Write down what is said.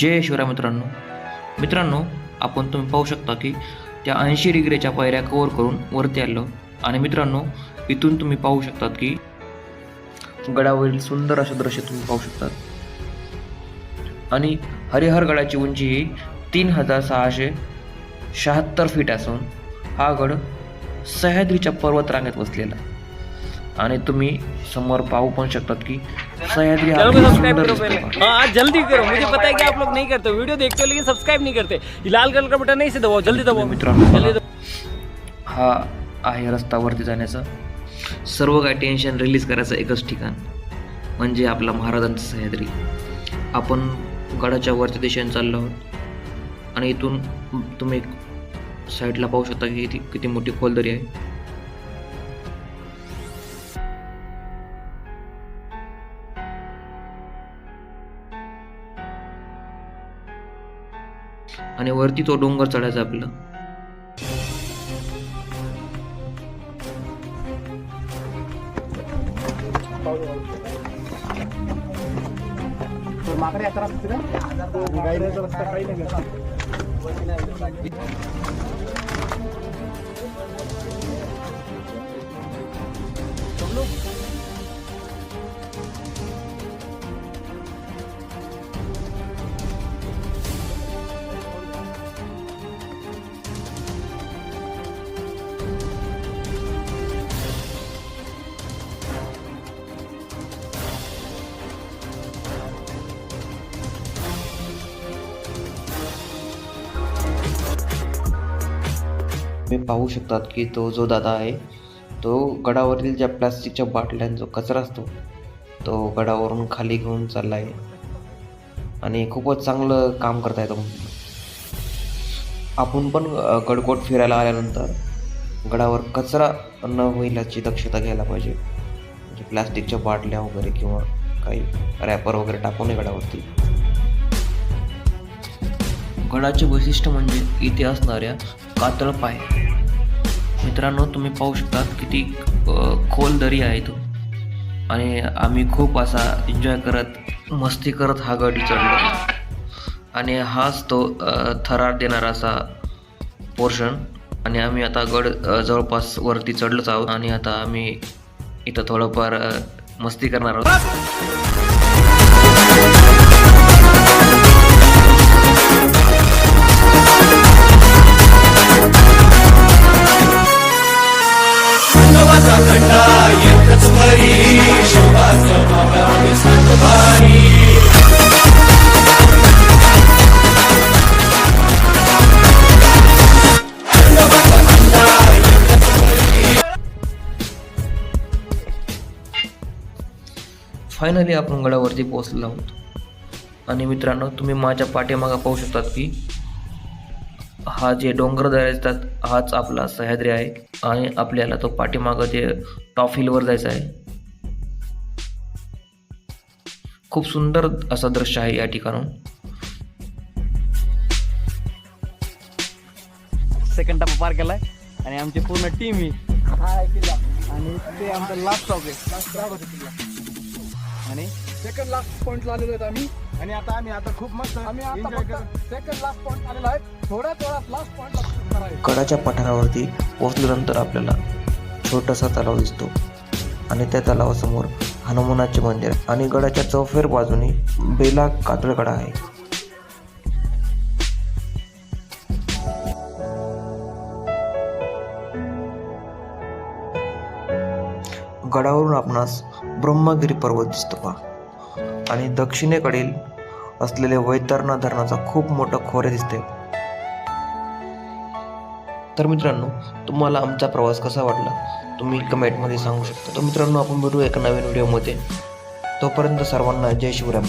जय शिवराय मित्रांनो. मित्रांनो आपण तुम्ही पाहू शकता की त्या ऐंशी डिग्रीच्या पायऱ्या कवर करून वरती आलो. आणि मित्रांनो इथून तुम्ही पाहू शकतात की गडावरील सुंदर असं दृश्य तुम्ही पाहू शकतात. आणि हरिहर गडाची उंची ही तीन हजार सहाशे शहात्तर फीट असून हा गड सह्याद्रीच्या पर्वतरांगेत वसलेला आहे. आणि तुम्ही समोर पाहू पण शकतात की सह्याद्री हा को सब्सक्राइब सुंदर करो पहले. हाँ जल्दी करो. मुझे पता है कि आप लोग नहीं करते. वीडियो देखते हो लेकिन सब्सक्राइब नहीं करते. ये लाल कलर का बटन नहीं से दबाओ जल्दी दबाओ. मित्रांनो जल्दी बघा. दबाओ. हा आहे रस्तावरती जाण्याचा. सर्व काय टेन्शन रिलीज करायचं एकच ठिकाण. म्हणजे आपला महाराजांचा सह्याद्री. आपण गडाच्या वरती दिशेने चाललो आहोत. आणि इथून तुम्ही साईडला पाहू शकता की किती किती मोठी खोलदरी आहे. आणि वरती तो डोंगर चढायचा आपला. तुम्ही पाहू शकतात की तो जो दादा आहे तो गडावरील ज्या प्लास्टिकच्या बाटल्यांचा जो कचरा असतो तो गडावरून खाली घेऊन चालला आहे आणि खूपच चांगलं काम करता येतं आपण पण गडकोट फिरायला आल्यानंतर गडावर कचरा न होईल याची दक्षता घ्यायला पाहिजे. म्हणजे प्लास्टिकच्या बाटल्या वगैरे किंवा काही रॅपर वगैरे टाकू नये गडावरती गडाचे वैशिष्ट्य म्हणजे इथे असणाऱ्या कातळ पाय. मित्रांनो तुम्ही पाहू शकता किती खोल दरी आहे तो आणि आम्ही खूप असा एन्जॉय करत मस्ती करत हा गड चढलो आणि हाच तो थरार देणारा असा पोर्शन आणि आम्ही आता गड जवळपास वरती चढलोच आहोत. आणि आता आम्ही इथं थोडंफार मस्ती करणार आहोत. फायनली आपण गडावरती पोहोचलो आहोत. आणि मित्रांनो तुम्ही माझ्या पाठीमागं पाहू शकतात की हा जे डोंगर असतात हाच आपला सह्याद्री आहे आणि आपल्याला तो पाठीमागं जे टॉप हिलवर जायचं आहे. खूप सुंदर असं दृश्य आहे या ठिकाणून. सेकंड टप्पा पार केलाय आणि आमची पूर्ण टीम ही आणि ते आमचं लास्ट स्टॉप आहे. आणि सेकंड लास्ट पॉइंटला आलेलो आहेत आम्ही. आणि आता आम्ही आता खूप मस्त आम्ही आता सेकंड लास्ट पॉइंट आलेला आहे. थोड्याच वेळात लास्ट आहे. गडाच्या पठारावरती पोहोचल्यानंतर आपल्याला छोटासा तलाव दिसतो. आणि त्या तलावासमोर हनुमानाचे मंदिर. आणि गडाच्या चौफेर बाजूने बेला कातळकडा आहे. गडावरून आपणास ब्रह्मगिरी पर्वत दिसतो पहा. आणि दक्षिणेकडील असलेले वैतरणा धरणाचा खूप मोठं खोरे दिसते तर मित्रांनो तुम्हाला आमचा प्रवास कसा वाटला? तुम्ही कमेंटमध्ये सांगू शकता. तर मित्रांनो आपण भेटू एका नवीन व्हिडिओमध्ये. तोपर्यंत सर्वांना जय शिवराम